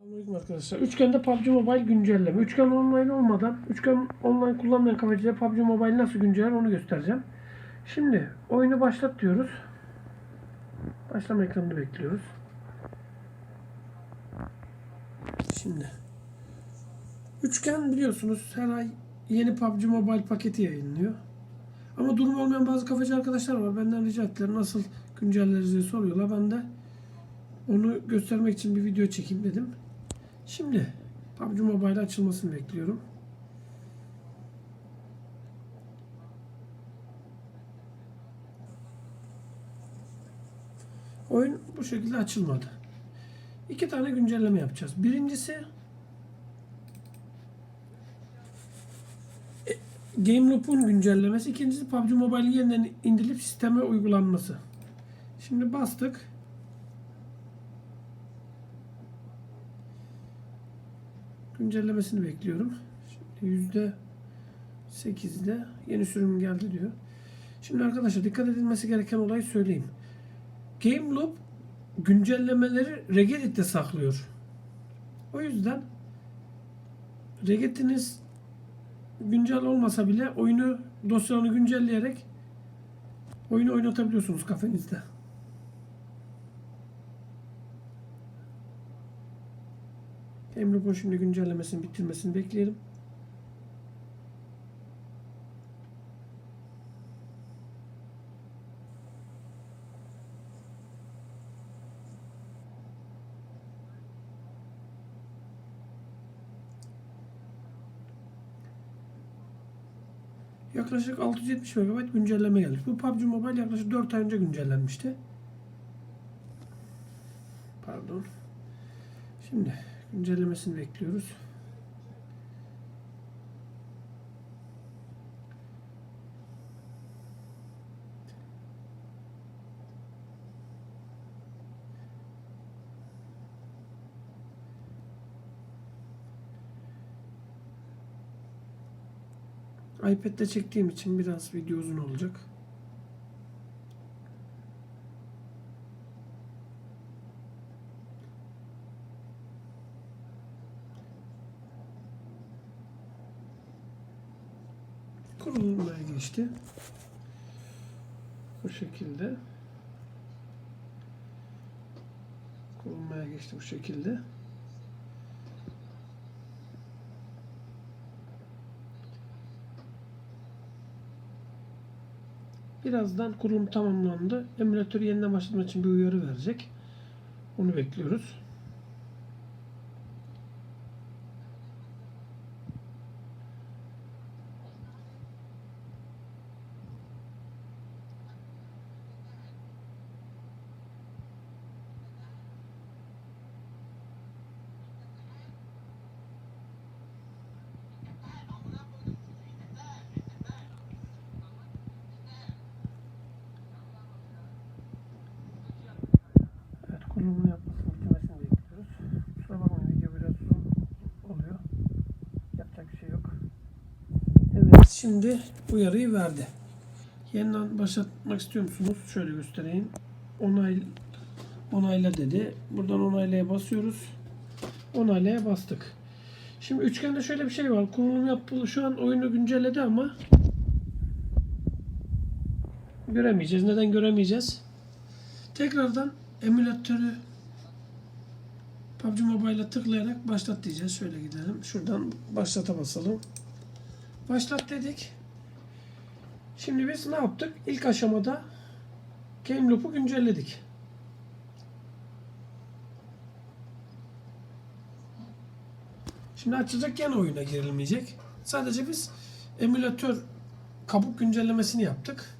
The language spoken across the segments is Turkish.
Selamünaleyküm arkadaşlar. Üçgende PUBG Mobile güncelleme. Üçgen online olmadan, üçgen online kullanmayan kafacıya PUBG Mobile nasıl günceller onu göstereceğim. Şimdi oyunu başlat diyoruz. Başlama ekranını bekliyoruz. Şimdi Üçgen biliyorsunuz her ay yeni PUBG Mobile paketi yayınlıyor. Ama durum olmayan bazı kafacı arkadaşlar var. Benden rica ettiler nasıl güncelleriz diye soruyorlar. Ben de onu göstermek için bir video çekeyim dedim. Şimdi PUBG Mobile açılmasını bekliyorum. Oyun bu şekilde açılmadı. İki tane güncelleme yapacağız. Birincisi e, Game Loop'un güncellemesi. İkincisi PUBG Mobile'in yeniden indirilip sisteme uygulanması. Şimdi bastık. Güncellemesini bekliyorum. Şimdi yüzde sekizde yeni sürüm geldi diyor. Şimdi arkadaşlar dikkat edilmesi gereken olayı söyleyeyim. Game Loop güncellemeleri Regedit'te saklıyor. O yüzden Regedit'iniz güncel olmasa bile oyunu dosyalarını güncelleyerek oyunu oynatabiliyorsunuz kafenizde. Emre şimdi güncellemesini bitirmesini bekleyelim. Yaklaşık 670 MB güncelleme gelmiş. Bu PUBG Mobile yaklaşık 4 ay önce güncellenmişti. Pardon. Şimdi güncellemesini bekliyoruz. iPad'de çektiğim için biraz video uzun olacak. Geçti. Bu şekilde. Kurulmaya geçti bu şekilde. Birazdan kurulum tamamlandı. Emülatörü yeniden başlatmak için bir uyarı verecek. Onu bekliyoruz. Evet kurulumunu yapmasını bitirmesini bekliyoruz. Kusura bakmayın video biraz uzun oluyor. Yapacak bir şey yok. Evet şimdi uyarıyı verdi. Yeniden başlatmak istiyor musunuz? Şöyle göstereyim. Onay onayla dedi. Buradan onaylaya basıyoruz. Onaylaya bastık. Şimdi üçgende şöyle bir şey var. Kurulum yapıldı. Şu an oyunu güncelledi ama göremeyeceğiz. Neden göremeyeceğiz? Tekrardan emülatörü PUBG Mobile'a tıklayarak başlat diyeceğiz. Şöyle gidelim. Şuradan başlata basalım. Başlat dedik. Şimdi biz ne yaptık? İlk aşamada Game Loop'u güncelledik. Şimdi açacak gene oyuna girilmeyecek. Sadece biz emülatör kabuk güncellemesini yaptık.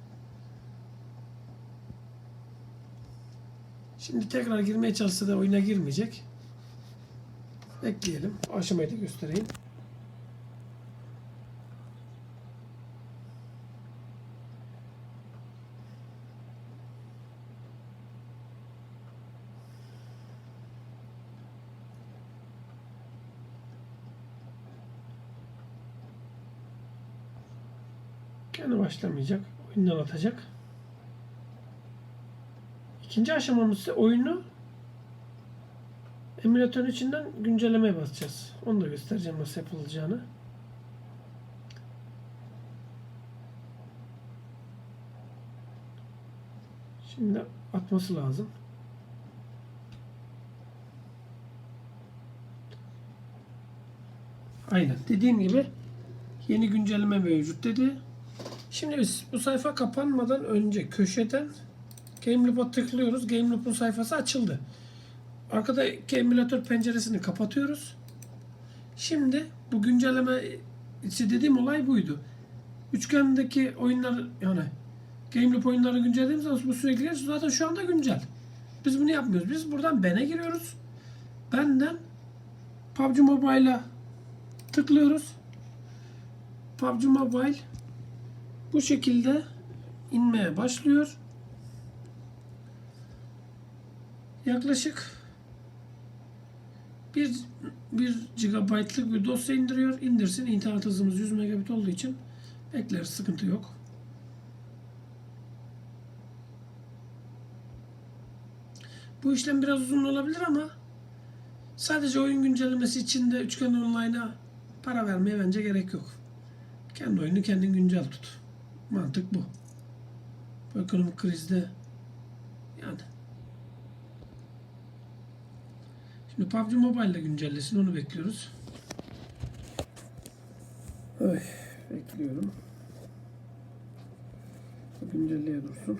Şimdi tekrar girmeye çalışsa da oyuna girmeyecek. Bekleyelim. Aşamayı da göstereyim. Kendi başlamayacak. Oyundan atacak. İkinci aşamamız ise oyunu Emülatörün içinden güncellemeye basacağız. Onu da göstereceğim nasıl yapılacağını. Şimdi atması lazım. Aynen. Dediğim gibi yeni güncelleme mevcut dedi. Şimdi biz bu sayfa kapanmadan önce köşeden Game Loop'a tıklıyoruz. Game Loop'un sayfası açıldı. Arkadaki emülatör penceresini kapatıyoruz. Şimdi bu güncelleme işte dediğim olay buydu. Üçgendeki oyunlar yani Game Loop oyunlarını güncellediğimiz zaman bu sürekli. Zaten şu anda güncel. Biz bunu yapmıyoruz. Biz buradan ben'e giriyoruz. Benden PUBG Mobile'a tıklıyoruz. PUBG Mobile bu şekilde inmeye başlıyor. Yaklaşık 1 1 GB'lık bir dosya indiriyor. İndirsin. İnternet hızımız 100 megabit olduğu için bekler. Sıkıntı yok. Bu işlem biraz uzun olabilir ama sadece oyun güncellemesi için de Üçgen Online'a para vermeye bence gerek yok. Kendi oyunu kendin güncel tut. Mantık bu. Ekonomik krizde yani. Şimdi PUBG Mobile ile güncellesin onu bekliyoruz. Ay, bekliyorum. Güncelleye dursun.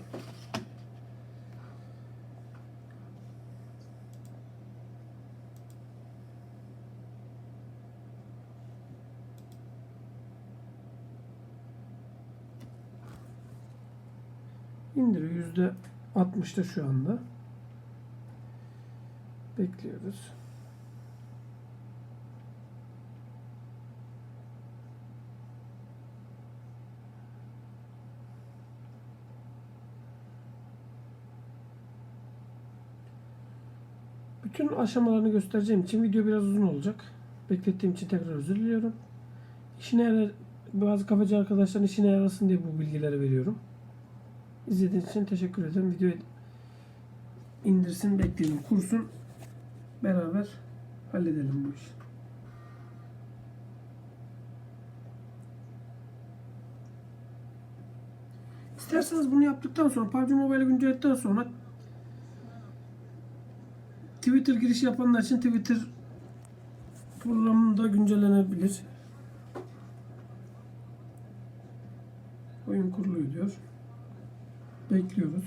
İndiriyor. Yüzde 60'ta şu anda. Bekliyoruz. Bütün aşamalarını göstereceğim için video biraz uzun olacak. Beklettiğim için tekrar özür diliyorum. İşine yarar, bazı kafacı arkadaşların işine yarasın diye bu bilgileri veriyorum. İzlediğiniz için teşekkür ederim. Videoyu indirsin, bekleyelim, kursun. Beraber halledelim bu işi. İsterseniz bunu yaptıktan sonra PUBG Mobile'i güncelledikten sonra Twitter giriş yapanlar için Twitter programında güncellenebilir. Oyun kuruluyor diyor. Bekliyoruz.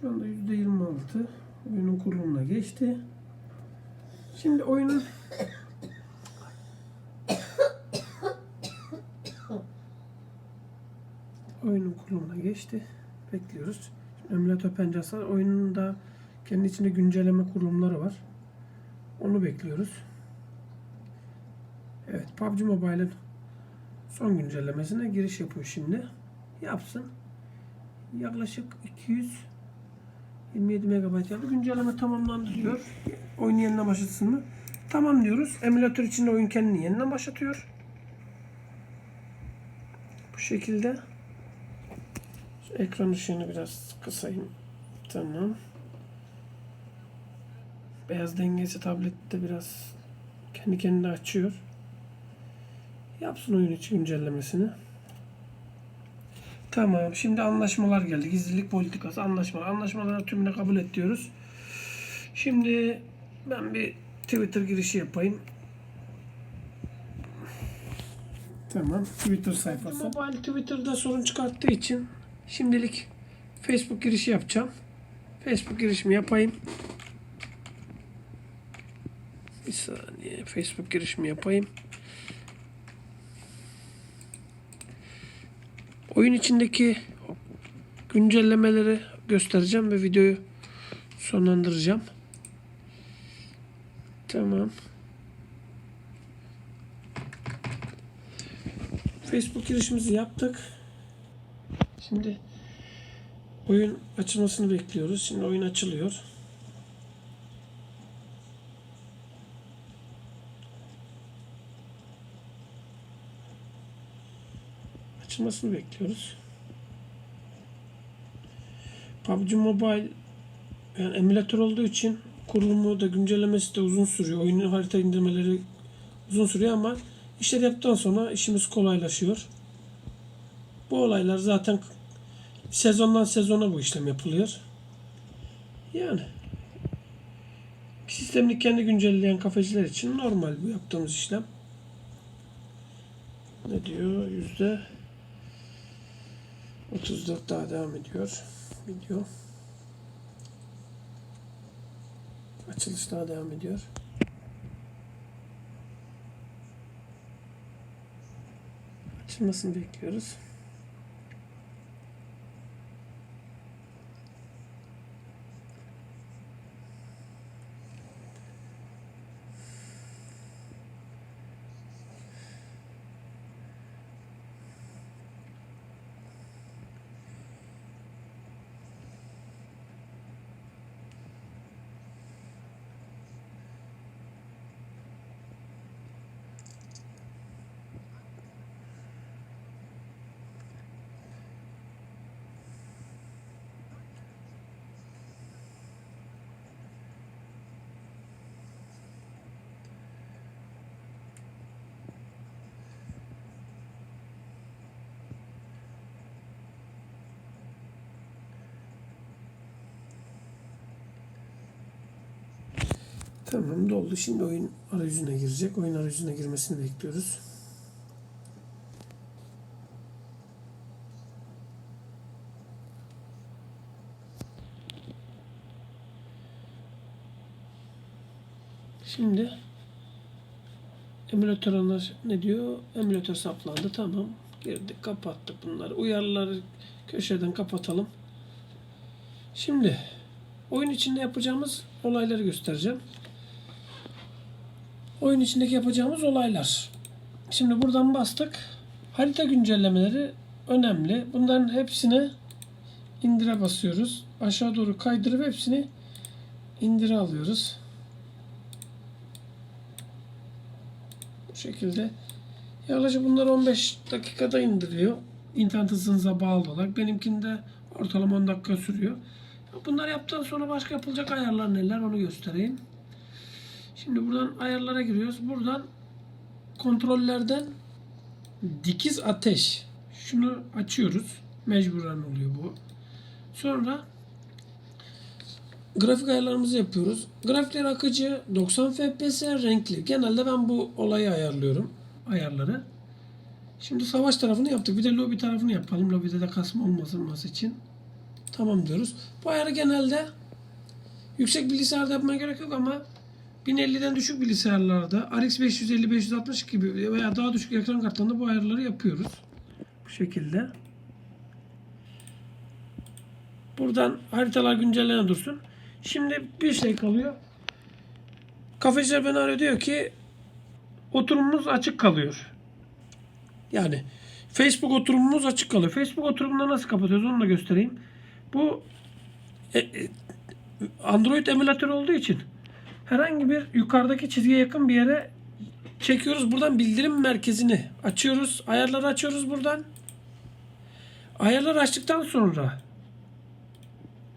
Şu anda %26 oyunun kurulumuna geçti. Şimdi oyunun kurulumuna geçti. Bekliyoruz. Emülatör penceresi var. Oyunun kendi içinde güncelleme kurulumları var. Onu bekliyoruz. Evet PUBG Mobile'ın son güncellemesine giriş yapıyor şimdi. Yapsın. Yaklaşık 227 MB yaptı. Güncelleme tamamlandı diyor. Oyun yeniden başlatsın mı? Tamam diyoruz. Emülatör içinde oyun kendini yeniden başlatıyor. Bu şekilde. Ekran ışığını biraz kısayım. Tamam. Beyaz dengesi tablette biraz kendi kendine açıyor. Yapsın oyun içi güncellemesini. Tamam. Şimdi anlaşmalar geldi. Gizlilik politikası anlaşmalar. Anlaşmaları tümüne kabul et diyoruz. Şimdi ben bir Twitter girişi yapayım. Tamam. Twitter sayfası. Mobile Twitter'da sorun çıkarttığı için şimdilik Facebook girişi yapacağım. Facebook girişimi yapayım. Bir saniye. Facebook girişimi yapayım. Oyun içindeki güncellemeleri göstereceğim ve videoyu sonlandıracağım. Tamam. Facebook girişimizi yaptık. Şimdi oyun açılmasını bekliyoruz. Şimdi oyun açılıyor. Açılmasını bekliyoruz. PUBG Mobile yani emülatör olduğu için kurulumu da güncellemesi de uzun sürüyor. Oyunun harita indirmeleri uzun sürüyor ama işleri yaptıktan sonra işimiz kolaylaşıyor. Bu olaylar zaten sezondan sezona bu işlem yapılıyor. Yani sistemini kendi güncelleyen kafeciler için normal bu yaptığımız işlem. Ne diyor? Yüzde 34 daha devam ediyor. Video. Açılış daha devam ediyor. Açılmasını bekliyoruz. Tamam doldu. Şimdi oyun arayüzüne girecek. Oyun arayüzüne girmesini bekliyoruz. Şimdi emülatör anlar ne diyor? Emülatör saplandı. Tamam. Girdik, kapattık bunları. Uyarıları köşeden kapatalım. Şimdi oyun içinde yapacağımız olayları göstereceğim. Oyun içindeki yapacağımız olaylar. Şimdi buradan bastık. Harita güncellemeleri önemli. Bunların hepsini indire basıyoruz. Aşağı doğru kaydırıp hepsini indire alıyoruz. Bu şekilde. Yaklaşık bunlar 15 dakikada indiriyor. İnternet hızınıza bağlı olarak. Benimkinde ortalama 10 dakika sürüyor. Bunlar yaptıktan sonra başka yapılacak ayarlar neler onu göstereyim. Şimdi buradan ayarlara giriyoruz. Buradan kontrollerden dikiz ateş. Şunu açıyoruz. Mecburen oluyor bu. Sonra grafik ayarlarımızı yapıyoruz. Grafikler akıcı, 90 FPS, renkli. Genelde ben bu olayı ayarlıyorum. Ayarları. Şimdi savaş tarafını yaptık. Bir de lobi tarafını yapalım. Lobide de kasma olmasın için. Tamam diyoruz. Bu ayarı genelde yüksek bilgisayarda yapmaya gerek yok ama 1050'den düşük bilgisayarlarda RX 550 560 gibi veya daha düşük ekran kartlarında bu ayarları yapıyoruz. Bu şekilde. Buradan haritalar güncellenen dursun. Şimdi bir şey kalıyor. Kafeciler beni arıyor diyor ki oturumumuz açık kalıyor. Yani Facebook oturumumuz açık kalıyor. Facebook oturumunu nasıl kapatıyoruz onu da göstereyim. Bu e, e, Android emülatör olduğu için herhangi bir yukarıdaki çizgiye yakın bir yere çekiyoruz. Buradan bildirim merkezini açıyoruz. Ayarları açıyoruz buradan. Ayarları açtıktan sonra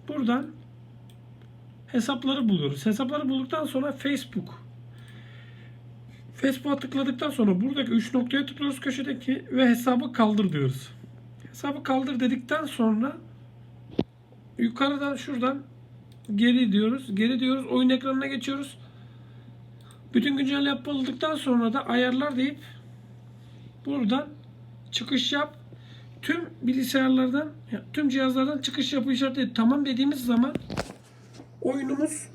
buradan hesapları buluyoruz. Hesapları bulduktan sonra Facebook Facebook'a tıkladıktan sonra buradaki 3 noktaya tıklıyoruz köşedeki ve hesabı kaldır diyoruz. Hesabı kaldır dedikten sonra yukarıdan şuradan geri diyoruz. Geri diyoruz. Oyun ekranına geçiyoruz. Bütün güncelleme yapıldıktan sonra da ayarlar deyip buradan çıkış yap. Tüm bilgisayarlardan, tüm cihazlardan çıkış yapı işareti tamam dediğimiz zaman oyunumuz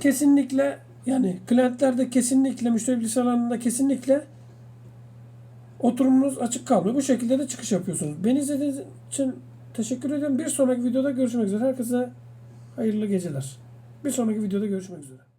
kesinlikle yani klientlerde kesinlikle müşteri bilgisayarlarında kesinlikle oturumumuz açık kalmıyor. Bu şekilde de çıkış yapıyorsunuz. Beni izlediğiniz için teşekkür ederim. Bir sonraki videoda görüşmek üzere. Herkese hayırlı geceler. Bir sonraki videoda görüşmek üzere.